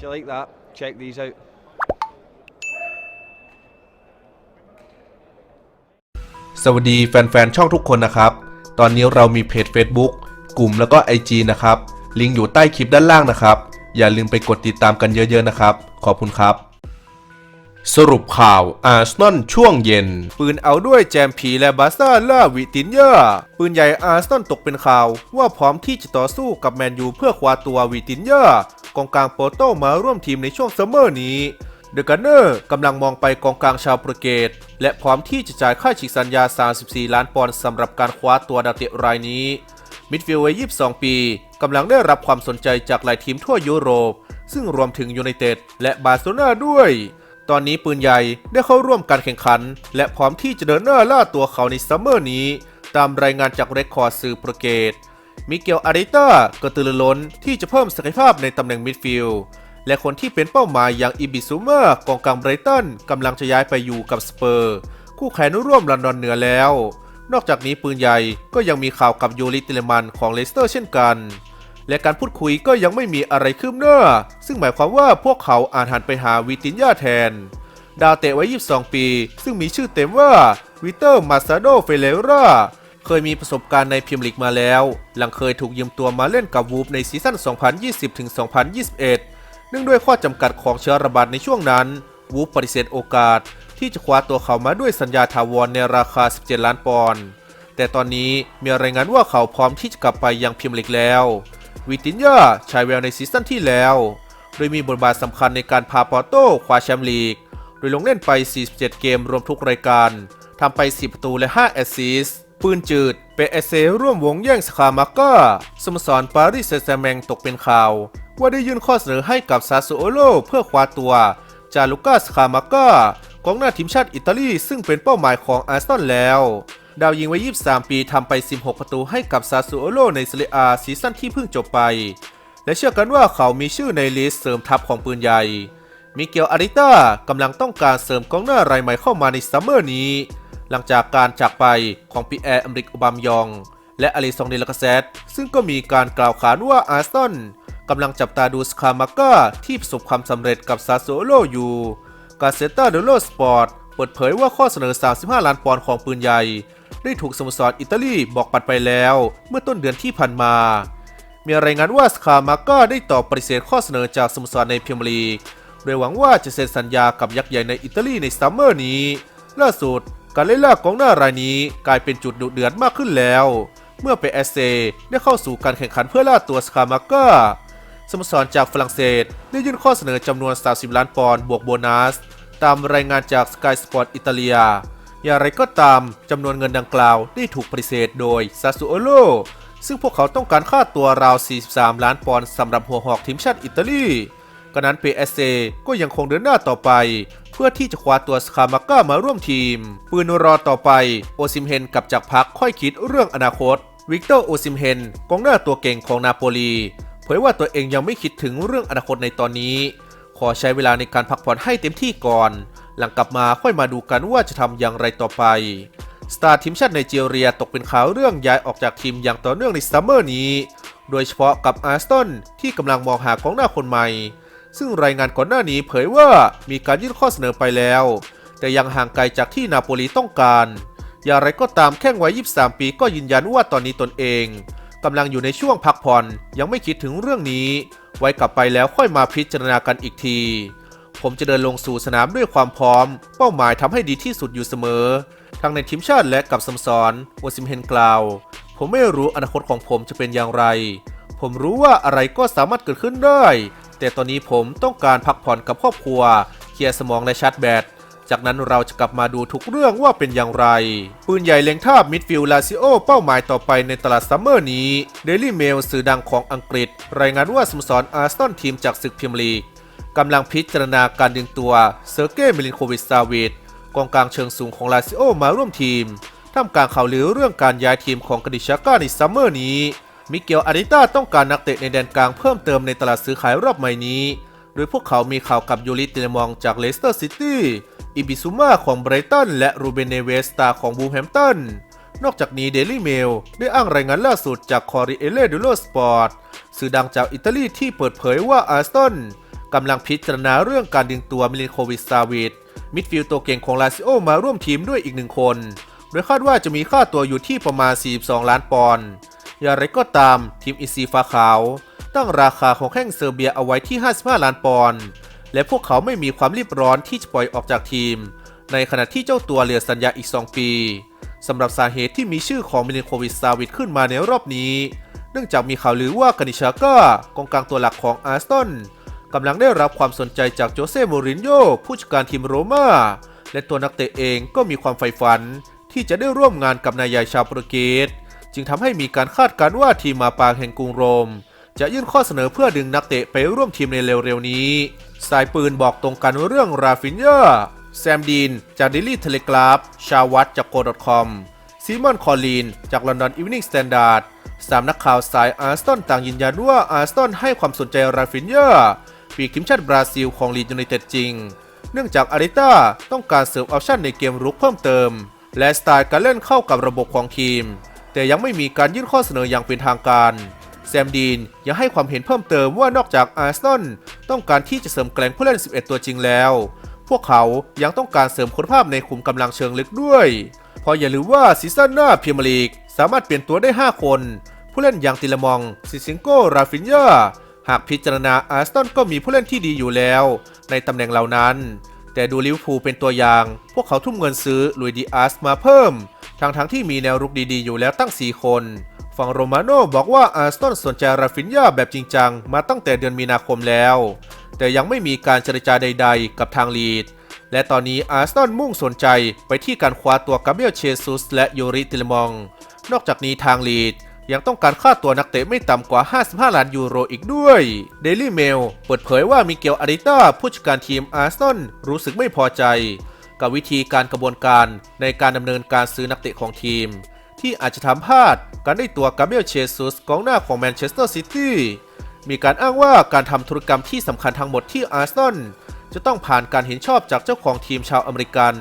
If you like that, check these out. สวัสดีแฟนๆ ช่องทุกคนนะครับ ตอนนี้เรามีเพจ Facebook กลุ่มแล้วก็ IG นะครับ ลิงก์อยู่ใต้คลิปด้านล่างนะครับ อย่าลืมไปกดติดตามกันเยอะๆนะครับ ขอบคุณครับ สรุปข่าวอาร์เซนอลช่วงเย็น ปืนเอาด้วยแจมผีและบาซ่าล่าวิตินเยอร์ปืนใหญ่อาร์เซนอลตกเป็นข่าว ว่าพร้อมที่จะต่อสู้กับแมนยูเพื่อคว้าตัววิตินเยอร์ กองกลางโปรโตมาร่วมทีมในช่วงซัมเมอร์นี้เดอะกันเนอร์กำลังมองไปกองกลางชาวโปรตุเกสและพร้อมที่จะจ่ายค่าฉีกสัญญา 34 ล้านปอนด์สำหรับการคว้าตัวดาวเตะรายนี้ มิดฟิลด์วัย 22 ปีกำลังได้รับความสนใจจากหลายทีมทั่วยุโรป ซึ่งรวมถึงยูไนเต็ดและบาร์เซโลนาด้วย ตอนนี้ปืนใหญ่ได้เข้าร่วมการแข่งขัน และพร้อมที่จะเดินหน้าล่าตัวเขาในซัมเมอร์นี้ ตามรายงานจากเรคคอร์ดสื่อโปรตุเกส มิเกลอาริต้ากระตือรือร้นที่จะเพิ่มศักยภาพในตำแหน่งมิดฟิลด์และคนที่เป็นเป้าหมายอย่างอิบิซูเมอร์กองกลางไบรตันกำลังจะย้ายไปอยู่กับสเปอร์ คู่แข่งร่วมลอนดอนเหนือแล้ว นอกจากนี้ปืนใหญ่ก็ยังมีข่าวกับยูริติเลมันของเลสเตอร์เช่นกัน และการพูดคุยก็ยังไม่มีอะไรคืบหน้า ซึ่งหมายความว่าพวกเขาอาจหันไปหาวิตินยาแทน ดาวเตะไว้ 22 ปี ซึ่งมีชื่อเต็มว่าวิเตอร์มาซาโดเฟเลรา เคยมีประสบการณ์ในพรีเมียร์ลีกมาแล้ว หลังเคยถูกยืมตัวมาเล่นกับวูฟในซีซั่น 2020-2021 เนื่องด้วยข้อจำกัดของเชื้อระบาดในช่วงนั้น วูฟปฏิเสธโอกาส ที่จะคว้าตัวเขามาด้วยสัญญาถาวรในราคา 17 ล้านปอนด์แต่ตอนนี้มีรายงานว่าเขาพร้อมที่จะกลับไปยังพรีเมียร์ลีกแล้ววิตินยาฉายแววในซีซั่นที่แล้ว โดยมีบทบาทสำคัญในการพาปอร์โต้คว้าแชมป์ลีก โดยลงเล่นไป 47 เกมรวมทุกรายการทำไป4ประตูและ 5 แอสซิสต์ ปืนจืดเป็นเอเซร่วมวงแย่งสคามาก้าสโมสรปารีสแซงแมงตกเป็นข่าว ว่าได้ยื่นข้อเสนอให้กับซาซูโอโลเพื่อคว้าตัว จาลุก้าสคามาก้ากองหน้าทีมชาติอิตาลี ซึ่งเป็นเป้าหมายของอาร์เซนอลแล้วดาวยิงไว้ 23 ปีทำไป 16 ประตูให้กับซาซูโอโลในซีเรียอาซีซั่นที่เพิ่งจบไป และเชื่อกันว่าเขามีชื่อในลิสต์เสริมทัพของปืนใหญ่ มิเกลอาริต้ากำลังต้องการเสริมกองหน้ารายใหม่เข้ามาในซัมเมอร์นี้ หลังจากการจากไปของปีแอร์อเมริกอบามยอง และอลิซองเดลกาเซตซึ่งก็มีการกล่าวขานว่าอาร์ซอนกำลังจับตาดูสคามาก้าที่ประสบความสำเร็จกับซาโซโลอยู่กาเซตาเดโลสปอร์ตเปิดเผยว่าข้อเสนอ 35 ล้านปอนด์ของปืนใหญ่ ได้ถูกสโมสรอิตาลีบอกปัดไปแล้ว เมื่อต้นเดือนที่ผ่านมา มีรายงานว่าสคามาก้าได้ตอบปฏิเสธข้อเสนอจากสโมสรในพรีเมียร์ลีกโดยหวังว่าจะเซ็นสัญญากับยักษ์ใหญ่ในอิตาลีในซัมเมอร์นี้ ล่าสุด การเล่นล่ากองหน้ารายนี้กลายเป็นจุดดุเดือดมากขึ้นแล้ว เมื่อเปเอเซได้เข้าสู่การแข่งขันเพื่อล่าตัวสคามาก้าสโมสรจากฝรั่งเศสได้ยื่นข้อเสนอจำนวน 30 ล้านปอนด์บวกโบนัส ตามรายงานจาก Sky Sport อิตาเลีย อย่างไรก็ตามจำนวนเงินดังกล่าวได้ถูกปฏิเสธโดยซาซูโอโลซึ่งพวกเขาต้องการค่าตัวราว 43 ล้านปอนด์สำหรับหัวหอกทีมชาติอิตาลีกระนั้น PSC ก็ยังคงเดินหน้าต่อไป พื่อที่จะคว้าตัวสคามาก้ามาร่วมทีม ปืนรอต่อไป โอซิมเฮนกับจากพักค่อยคิดเรื่องอนาคต วิกเตอร์โอซิมเฮนกองหน้าตัวเก่งของนาโปลีเผยว่าตัวเองยังไม่คิดถึงเรื่องอนาคตในตอนนี้ ขอใช้เวลาในการพักผ่อนให้เต็มที่ก่อน หลังกลับมาค่อยมาดูกันว่าจะทำอย่างไรต่อไปสตาร์ทีมชาติไนจีเรียตกเป็นข่าวเรื่องย้ายออกจากทีมอย่างต่อเนื่องในซัมเมอร์นี้ โดยเฉพาะกับอาร์สตันที่กำลังมองหากองหน้าคนใหม่ ซึ่งรายงานก่อนหน้านี้เผยว่ามีการยื่นข้อเสนอไปแล้ว แต่ยังห่างไกลจากที่นาโปลีต้องการ อย่างไรก็ตามแข้งวัย 23 ปีก็ยืนยันว่าตอนนี้ตนเองกำลังอยู่ในช่วงพักผ่อนยังไม่คิดถึงเรื่องนี้ ไว้กลับไปแล้วค่อยมาพิจารณากันอีกที ผมจะเดินลงสู่สนามด้วยความพร้อม เป้าหมายทำให้ดีที่สุดอยู่เสมอ ทั้งในทีมชาติและกับสโมสรโอซิมเฮนกล่าว ผมไม่รู้อนาคตของผมจะเป็นอย่างไร ผมรู้ว่าอะไรก็สามารถเกิดขึ้นได้ แต่ตอนนี้ผมต้องการพักผ่อนกับครอบครัว เคลียร์สมองและชาร์จแบต จากนั้นเราจะกลับมาดูทุกเรื่องว่าเป็นอย่างไร ปืนใหญ่เล็งทาบมิดฟิลด์ลาซิโอเป้าหมายต่อไปในตลาดซัมเมอร์นี้ Daily Mail สื่อดังของอังกฤษ รายงานว่าสโมสรอาร์เซนอลทีมจากศึกพรีเมียร์ลีกกำลังพิจารณาการดึงตัวเซอร์เก้มิลินโควิชซาวิดกองกลางเชิงสูงของลาซิโอมาร่วมทีมท่ามกลางข่าวลือเรื่องการย้ายทีมของกดิชาก้าในซัมเมอร์นี้ มิเกลอาริต้าต้องการนักเตะในแดนกลางเพิ่มเติมในตลาดซื้อขายรอบใหม่นี้โดยพวกเขามีข่าวกับยูริติเลมองจากเลสเตอร์ซิตี้อิบิซูมาของไบรตันและรูเบนเนเวสตาของบูแฮมตันนอกจากนี้เดลี่เมลได้อ้างรายงานล่าสุดจากคอริเอเลดูโลสปอร์ตสื่อดังจากอิตาลีที่เปิดเผยว่าอาร์สตันกำลังพิจารณาเรื่องการดึงตัวมิลินโควิชซาวิดมิดฟิลด์ตัวเก่งของลาซิโอมาร่วมทีมด้วยอีกหนึ่งคน โดยคาดว่าจะมีค่าตัวอยู่ที่ประมาณ 42 ล้านปอนด์ อย่างไรก็ตามทีมอินซีฟ้าขาว ตั้งราคาของแข้งเซอร์เบียเอาไว้ที่ 55 ล้านปอนด์และพวกเขาไม่มีความรีบร้อนที่จะปล่อยออกจากทีม ในขณะที่เจ้าตัวเหลือสัญญาอีก 2 ปีสำหรับสาเหตุที่มีชื่อของมิลินโควิชซาวิดขึ้นมาในรอบนี้ เนื่องจากมีข่าวลือว่ากานิชาก้ากองกลางตัวหลักของอาร์สตันกำลังได้รับความสนใจจากโจเซ่โมรินโญ่ผู้จัดการทีมโรม่าและตัวนักเตะเองก็มีความใฝ่ฝันที่จะได้ร่วมงานกับนายใหญ่ชาวโปรตุเกส จึงทำให้มีการคาดการณ์ว่าทีมมาปางแห่งกรุงโรม จะยื่นข้อเสนอเพื่อดึงนักเตะไปร่วมทีมในเร็วๆนี้ สายปืนบอกตรงกันเรื่องราฟินเยาแซมดีน จากดิลี่เทเลกราฟ ชาวัตจากโกดคอมซีมอนคอลีน จากลอนดอนอี v นิ่งสแตนดาร์ดสามนักข่าวสายอาร์สตันต่างยืนยันว่าอาร์สตันให้ความสนใจราฟินเยาปีกทีมชาติบราซิลของลีดยูไนเต็ดจริง เนื่องจากอาริต้าต้องการเสริมออปชั่นในเกมรุกเพิ่มเติม และสไตล์การเล่นเข้ากับระบบของทีม แต่ยังไม่มีการยื่นข้อเสนออย่างเป็นทางการ แซมดีนยังให้ความเห็นเพิ่มเติมว่านอกจากอาร์เซนอลต้องการที่จะเสริมแกล่งผู้เล่น 11 ตัวจริงแล้ว พวกเขายังต้องการเสริมคุณภาพในขุมกำลังเชิงลึกด้วยเพราะอย่าลืมว่าซีซั่นหน้าพรีเมียร์ลีกสามารถเปลี่ยนตัวได้ 5 คน ผู้เล่นอย่างติลามองซิซิงโกราฟินยาหากพิจารณาอาร์เซนอลก็มีผู้เล่นที่ดีอยู่แล้ว ในตำแหน่งเหล่านั้น แต่ดูลิเวอร์พูลเป็นตัวอย่าง พวกเขาทุ่มเงินซื้อลุยดิอาสมาเพิ่ม ทั้งที่มีแนวรุกดีๆ อยู่แล้วตั้ง 4 คน ฝั่งโรมาโน่บอกว่าอาร์เซนอลสนใจราฟินยาแบบจริงจังมาตั้งแต่เดือนมีนาคมแล้ว แต่ยังไม่มีการเจรจาใด ๆ กับทางลีด และตอนนี้อาร์เซนอลมุ่งสนใจไปที่การคว้าตัวกาเบียลเชซุสและโยริติลมอง นอกจากนี้ทางลีดยังต้องการค่าตัวนักเตะไม่ต่ำกว่า 55 ล้านยูโรอีกด้วย Daily Mail เปิดเผยว่ามิเกลอาริต้าผู้จัดการทีมอาร์เซนอลรู้สึกไม่พอใจ กับวิธีการกระบวนการในการดำเนินการซื้อนักเตะของทีม ที่อาจจะทำพลาดการได้ตัวกาเบรียลเชซุสกองหน้าของแมนเชสเตอร์ซิตี้มีการอ้างว่าการทำธุรกรรมที่สำคัญทั้งหมดที่อาร์เซนอลจะต้องผ่านการเห็นชอบจากเจ้าของทีมชาวอเมริกัน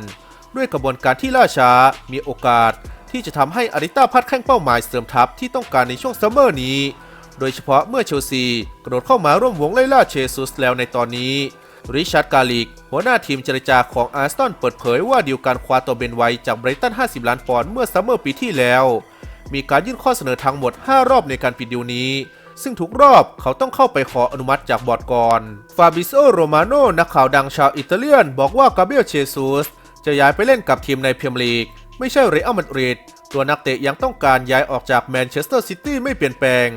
ด้วยกระบวนการที่ล่าช้ามีโอกาสที่จะทำให้อาริต้าพลาดแข้งเป้าหมายเสริมทัพที่ต้องการในช่วงซัมเมอร์นี้ โดยเฉพาะเมื่อเชลซีกระโดดเข้ามาร่วมวงไล่ล่าเชซุสแล้วในตอนนี้ ริชาร์ดกาลิก หัวหน้าทีมเจรจาของอาร์เซนเปิดเผยว่าดีลการคว้าตัวเบนไวท์จากไบรตัน 50 ล้านปอนด์เมื่อซัมเมอร์ปีที่แล้ว มีการยื่นข้อเสนอทั้งหมด 5 รอบในการปิดดีลนี้ ซึ่งทุกรอบเขาต้องเข้าไปขออนุมัติจากบอร์ดก่อนฟาบิโซโรมาโนนักข่าวดังชาวอิตาเลียน บอกว่ากาเบียลเชซุสจะย้ายไปเล่นกับทีมในเมียร์ลีก ไม่ใช่เรอัลมาดริดตัวนักเตะยังต้องการย้ายออกจากแมนเชสเตอร์ซิตี้ไม่เปลี่ยนแปลง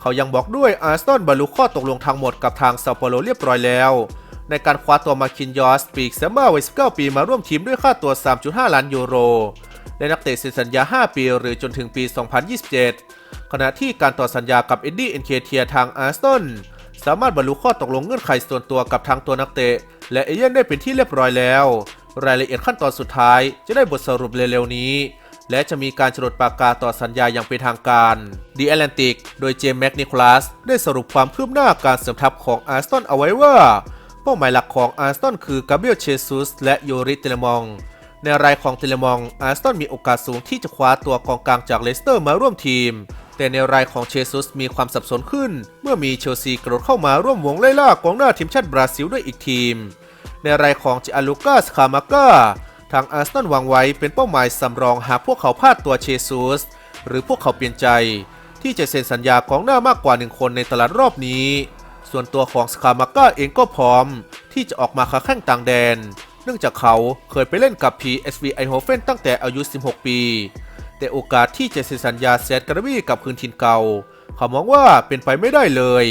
เขายังบอกด้วยอาร์เซนบรรลุข้อตกลงทั้งหมดกับทางซาโปโลเรียบร้อยแล้ว ในการคว้าตัวมาคินยอสปีกเซมมาวัย 19 ปีมาร่วมทีมด้วยค่าตัว 3.5 ล้านยูโรและนักเตะเซ็นสัญญา 5 ปี หรือจนถึงปี 2027 ขณะที่การต่อสัญญากับเอ็ดดี้เอ็นเคเทียทางอาร์เซนสามารถบรรลุข้อตกลงเงื่อนไขส่วนตัวกับทางตัวนักเตะ และเอเย่นได้เป็นที่เรียบร้อยแล้ว รายละเอียดขั้นตอนสุดท้ายจะได้บทสรุปเร็วๆนี้ และจะมีการจดปากกาต่อสัญญาอย่างเป็นทางการ The Atlantic โดยเจมส์แมกนิคลัสได้สรุปความคืบหน้าการเสริมทัพของอาร์เซนเอาไว้ว่า เป้าหมายหลักของอาร์เซนคือกาเบรียลเชซุสและโยริเตเลมอง ในรายของเตเลมองอาร์เซนมีโอกาสสูงที่จะคว้าตัวกองกลางจากเลสเตอร์มาร่วมทีม แต่ในรายของเชซุสมีความสับสนขึ้น เมื่อมีเชลซีกระโดดเข้ามาร่วมวงไล่ล่ากองหน้าทีมชาติบราซิลด้วยอีกทีม ในรายของจิอาลูกาสคามาก้าทางอาร์เซนอลวางไว้เป็นเป้าหมายสำรองหากพวกเขาพลาดตัวเชซุสหรือพวกเขาเปลี่ยนใจ ที่จะเซ็นสัญญากองหน้ามากกว่าหนึ่งคนในตลาดรอบนี้ ส่วนตัวของสคามาก้าเองก็พร้อม ที่จะออกมาค้าแข่งต่างแดน เนื่องจากเขาเคยไปเล่นกับ PSV Eindhoven ตั้งแต่อายุ 16 ปี แต่โอกาสที่จะเซ็นสัญญาแซดการาบี้กับคืนทินเก่า เขามองว่าเป็นไปไม่ได้เลย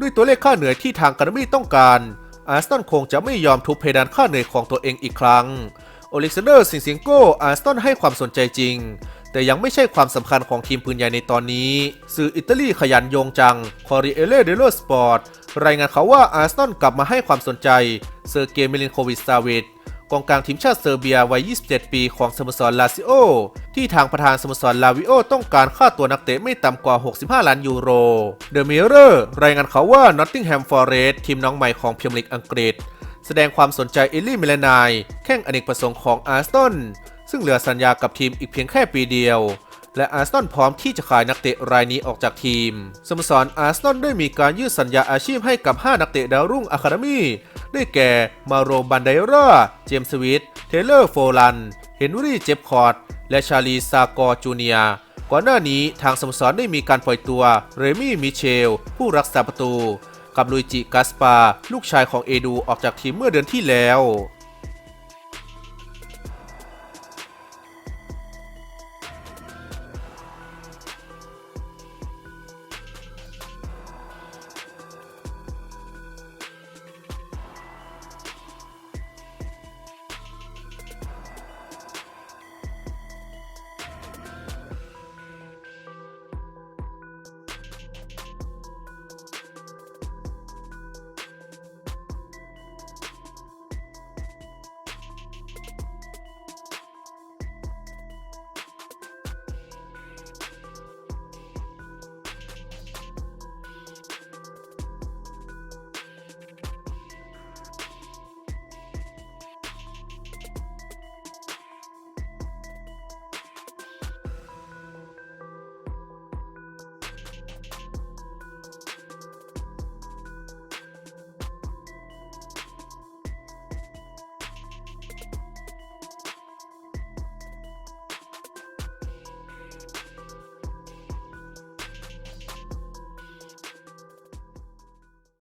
ด้วยตัวเลขค่าเหนื่อยที่ทางการาบี้ต้องการอาร์เซนคงจะไม่ยอมทุบเพดานค่าเหนื่อยของตัวเองอีกครั้งโอเล็กซานเดอร์ซิงซิงโกอาร์เซนให้ความสนใจจริง แต่ยังไม่ใช่ความสำคัญของทีมปืนใหญ่ในตอนนี้ สื่ออิตาลีขยันโยงจังคอริเอเลเดโลสปอร์ตรายงานเขาว่าอาร์เซนอลกลับมาให้ความสนใจเซอร์เกย์มิลินโควิชซาวิดกองกลางทีมชาติเซอร์เบียวัย 27 ปีของสโมสรลาซิโอ ที่ทางประธานสโมสรลาวิโอต้องการค่าตัวนักเตะไม่ต่ำกว่า 65 ล้านยูโร เดอะมิเรอร์รายงานเขาว่านอตติงแฮมฟอร์เรสต์ทีมน้องใหม่ของพรีเมียร์ลีกอังกฤษ แสดงความสนใจเอลลี่เมิเลนาย แข้งอเนกประสงค์ของอาร์เซนอล ซึ่งเหลือสัญญากับทีมอีกเพียงแค่ปีเดียว และอาร์เซนอลพร้อมที่จะขายนักเตะรายนี้ออกจากทีมสโมสรอาร์เซนอลได้มีการยืดสัญญาอาชีพให้กับ 5 นักเตะดาวรุ่งอะคาเดมี่ได้แก่ มาโรบันไดร่าเจมส์สวิตเทเลอร์โฟลัน เฮนรี่เจฟคอร์ดและชาลีซากอร์จูเนียก่อนหน้านี้ทางสโมสรได้มีการปล่อยตัว เรมี่มิเชล ผู้รักษาประตู กับลุยจิกัสปา ลูกชายของเอดูออกจากทีมเมื่อเดือนที่แล้ว